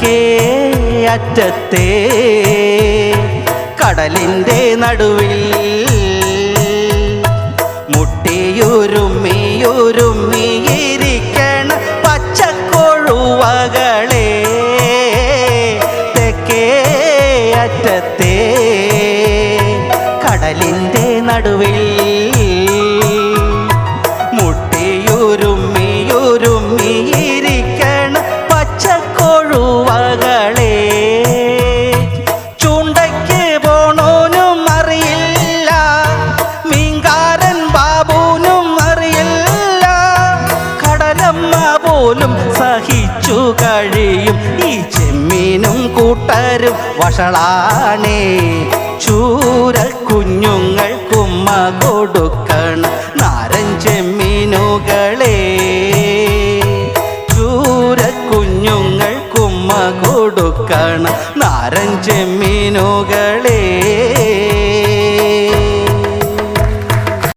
തെക്കേ അറ്റത്തെ. കടലിന്റെ നടുവിൽ മുട്ടിയുരുമ്മിയുരുമ്മിയിരിക്കണ പച്ചക്കൊഴുവകളെ. തെക്കേ അറ്റത്തെ. കടലിന്റെ നടുവിൽ പോലും സഹിച്ചു കഴിയും. ഈ ചെമ്മീനും കൂട്ടരും വഷളാണേ. ചൂര കുഞ്ഞുങ്ങൾ കുമ്മ കൊടുക്കണം നാരൻ ചെമ്മീനുകളെ. ചൂര കുഞ്ഞുങ്ങൾ കുമ്മ കൊടുക്കണം നാരൻ ചെമ്മീനുകളെ.